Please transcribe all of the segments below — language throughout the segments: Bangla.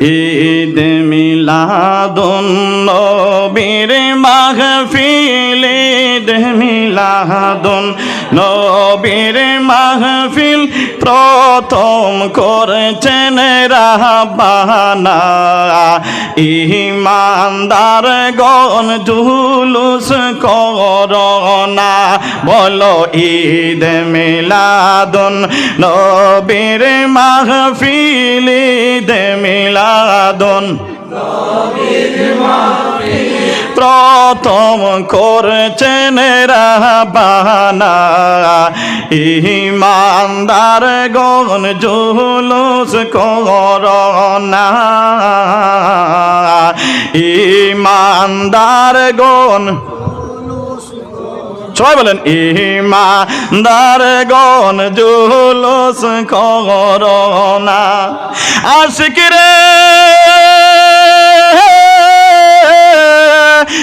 ঈদ মিলাদুন নবীর মাহফিল ঈদ মিলাদুন নবীর মাহফিল প্রথম করেছেন রাহবানা। ইমানদার গণ জুলুস করোনা। বলো ঈদ মিলাদুন। নবীর মাহফিল ঈদ মিলাদুন। প্রথম করছেন রাহবানা। ইমানদার গণ জুলুস করোনা। ইমানদার গণ সবাই বলেন, ইমানদার গণ জুলুস করোনা। আশিক রে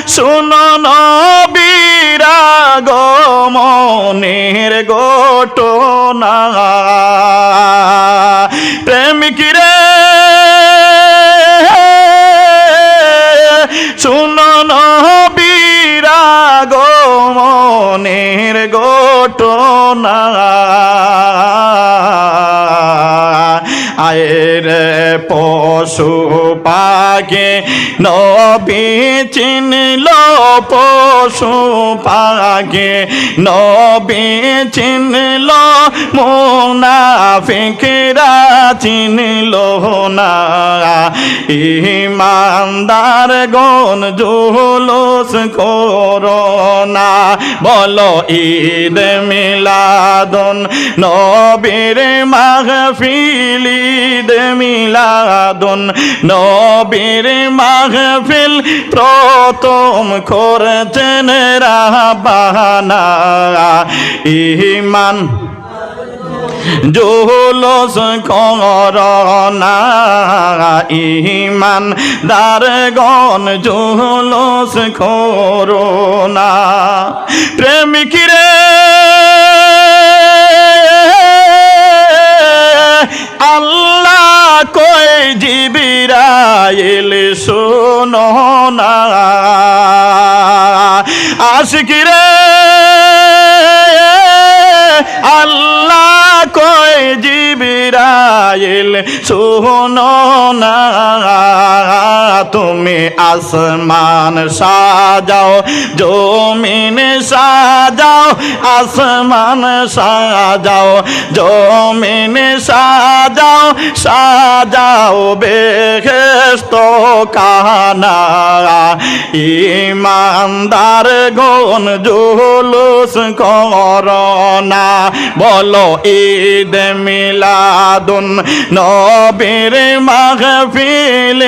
শুনো নবীরা গমনের ঘটনা। প্রেমিক রে? শুনো নবীরা গমনের ঘটনা। আয়ের পশু পাগে নবী চিনল পশু পাগে নবী চিনল মোনাফিকরা। চিনল না ইমানদার গণ জুলুস করোনা বলো ঈদ মিলাদুন নবীর মাহফিল, ঈদ মিলাদুন নবীর মাহফিল। প্রথম করেছেন রাহবানা। ইমান জোলস করোনা ইমান দার গণ জোলস করোনা প্রেমিক রে আল্লাহ কই জিবিরাইল শোনো না। আশিক জিবিরাইল শোনো না তুমি আসমান সাজাও জমিন সাজাও আসমান সাজাও জমিন সাজাও। সাজাও বেহেস্ত কানা ইমানদার গন জুলুস করোনা। বলো ঈদ মিলাদুন নবীর মাহফিল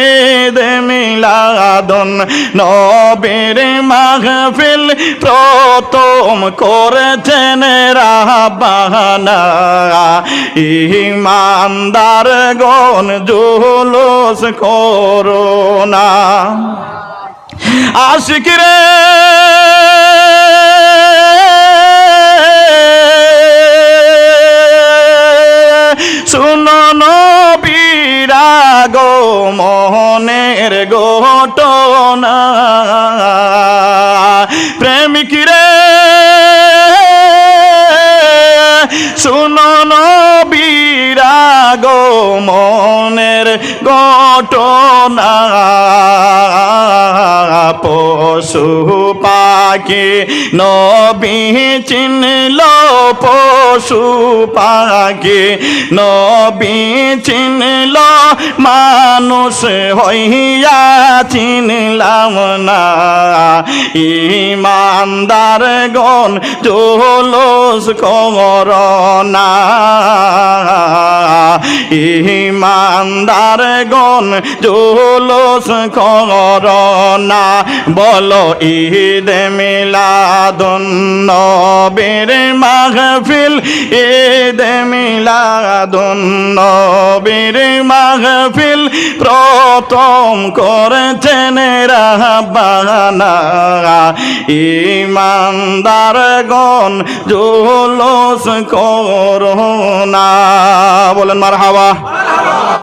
মিলাদুন নবীর মাহফিল প্রথম করেছেন রাহাবানা। ইমানদার গণ জুলুস করোনা আশিক রে শুনো গো মনের ঘটনা পশু পাখি নবী চিনল পশু পাখি নবী চিনল মানুষ হইয়া চিনলাম না। ইমানদার গণ জোলস না। ইমানদার গণ জোলস না। বলো ঈদ মিলাদুন নবীর মাহফিল, ঈদ মিলাদুন নবীর মাহফিল। প্রথম করেছেন রাহবানা ইমানদার গণ জুলুস করোনা বলেন মার হাওয়া